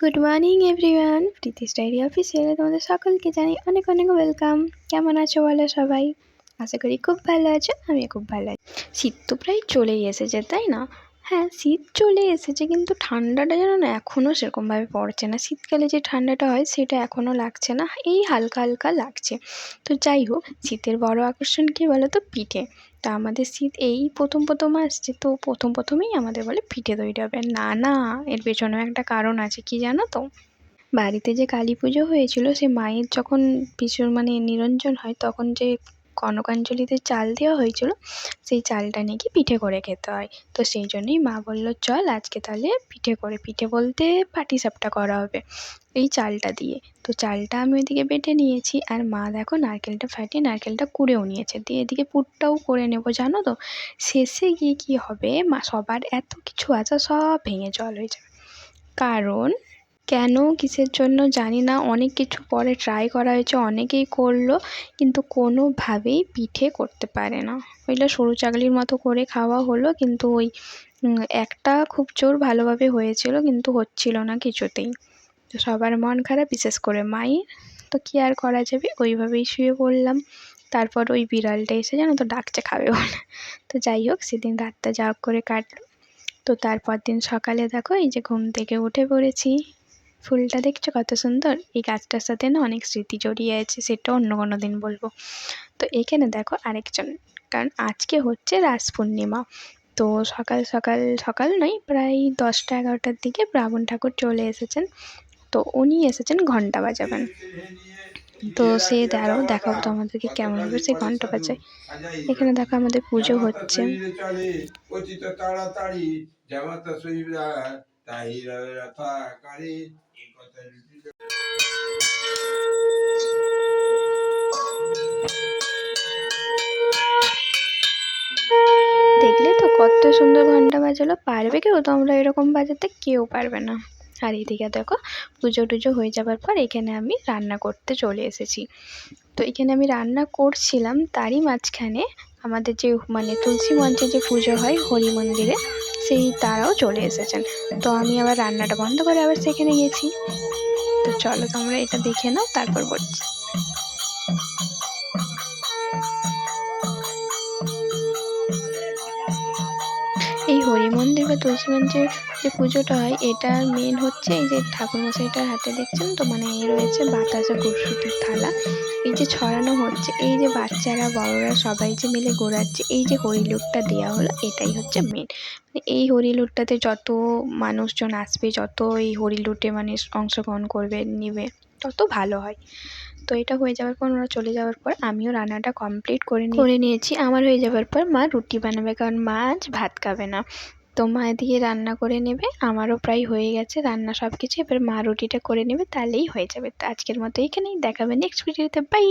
Good morning, everyone. প্রীতি স্টাইরি অফিসিয়ালে তোমাদের সকলকে জানাই অনেক অনেক ওয়েলকাম। কেমন আছো বলো সবাই? আশা করি খুব ভালো আছো আমি খুব ভালো আছি। শীত তো প্রায় চলেই এসেছে, তাই না? হ্যাঁ শীত চলে এসেছে, কিন্তু ঠান্ডাটা যেন না এখনও সেরকমভাবে পড়ছে না। শীতকালে যে ঠান্ডাটা হয়, সেটা এখনও লাগছে না, এই হালকা হালকা লাগছে। তো যাই হোক, শীতের বড় আকর্ষণ কী বলো তো? পিঠে। তা আমাদের শীত এই প্রথম প্রথম আসছে, তো প্রথম প্রথমেই আমাদের বলে পিঠে তৈরি হবে। না না, এর পেছনেও একটা কারণ আছে, কি জানো তো? বাড়িতে যে কালী পুজো হয়েছিল, সে মায়ের যখন পিছন মানে নিরঞ্জন হয়, তখন যে কনকাঞ্জলিতে চাল দেওয়া হয়েছিল, সেই চালটা নাকি পিঠে করে খেতে হয়। তো সেই জন্যই মা বলল, চল আজকে তাহলে পিঠে করে, পিঠে বলতে পাটিসাপটা করা হবে এই চালটা দিয়ে। তো চালটা আমি ওইদিকে বেটে নিয়েছি, আর মা দেখো নারকেলটা ফাটিয়ে নারকেলটা কুড়েও নিয়েছে। দিয়ে এদিকে পুরটাও করে নেব, জানো তো? শেষে গিয়ে কী হবে? মা সবার এত কিছু আছে, সব ভেঙে জল হয়ে যাবে। কারণ কেন কিসের জন্য জানি না। অনেক কিছু পরে ট্রাই করা হয়েছে, অনেকেই করল, কিন্তু কোনোভাবেই পিঠে করতে পারে না। ওইটা সরু চাকলির মতো করে খাওয়া হলো, কিন্তু ওই একটা খুব জোর ভালোভাবে হয়েছিল, কিন্তু হচ্ছিল না কিছুতেই। তো সবার মন খারাপ, বিশেষ করে মায়ের। তো কী আর করা যাবে? ওইভাবেই শুয়ে পড়লাম। তারপর ওই বিড়ালটা এসে জানো তো ডাকছে খাবে বলে। তো যাই হোক, সেদিন রাতটা যা করে কাটলো। তো তারপর দিন সকালে দেখো, এই যে ঘুম থেকে উঠে পড়েছি। ফুলটা দেখছ কত সুন্দর? এই গাছটার সাথে না অনেক স্মৃতি জড়িয়ে আছে, সেটা অন্য কোনো দিন বলব। তো এখানে দেখো আরেকজন, কারণ আজকে হচ্ছে রাস পূর্ণিমা। তো সকাল সকাল সকাল নয়, প্রায় দশটা এগারোটার দিকে ব্রাহ্মণ ঠাকুর চলে এসেছেন। তো উনি এসেছেন ঘণ্টা বাজাবেন। তো সে দাঁড়াও, দেখাবো কেমন হবে সেই ঘণ্টা বাজায়। এখানে দেখো আমাদের পুজো হচ্ছে। দেখলে তো কত সুন্দর ঘণ্টা বাজালো। পারবে কেউ? তোমরা এরকম বাজাতে কেউ পারবে না। আর এদিকে দেখো, পুজো টুজো হয়ে যাবার পর এখানে আমি রান্না করতে চলে এসেছি। তো এখানে আমি রান্না করছিলাম, তারই মাঝখানে আমাদের যে মানে তুলসী মঞ্চে যে পুজো হয় হরি মন্দিরে সেই তারাও চলে এসেছেন। তো আমি আবার রান্নাটা বন্ধ করে আবার সেখানে গেছি। তো চলো তোমরা এটা দেখে নাও, তারপর বলছি এই হরি মন্দির বা তুলসী যে পুজোটা হয় এটার মেন হচ্ছে এই যে ঠাকুর ঠাকুরমশাইটার হাতে দেখছেন তো মানে এই রয়েছে বাতাসা গুরসুতির থালা। এই যে ছড়ানো হচ্ছে, এই যে বাচ্চারা, বড়রা সবাই যে মিলে ঘোরাচ্ছে এই যে হরিলুটটা দেওয়া হলো, এটাই হচ্ছে মেন মানে এই হরিলুটটাতে যত মানুষজন আসবে, যত এই হরিলুটে মানে অংশগ্রহণ করবে, নেবে। তত ভালো হয়। তো এটা হয়ে যাওয়ার পর, ওরা চলে যাওয়ার পর আমিও রান্নাটা কমপ্লিট করে করে নিয়েছি। আমার হয়ে যাওয়ার পর মা রুটি বানাবে, কারণ মা আজ ভাত খাবে না। তো মা এদিকে রান্না করে নেবে। আমারও প্রায় হয়ে গেছে রান্না সব কিছু এবার মা রুটিটা করে নেবে, তাহলেই হয়ে যাবে। তো আজকের মতো এখানেই। দেখাবে নেক্সট ভিডিওতে বাই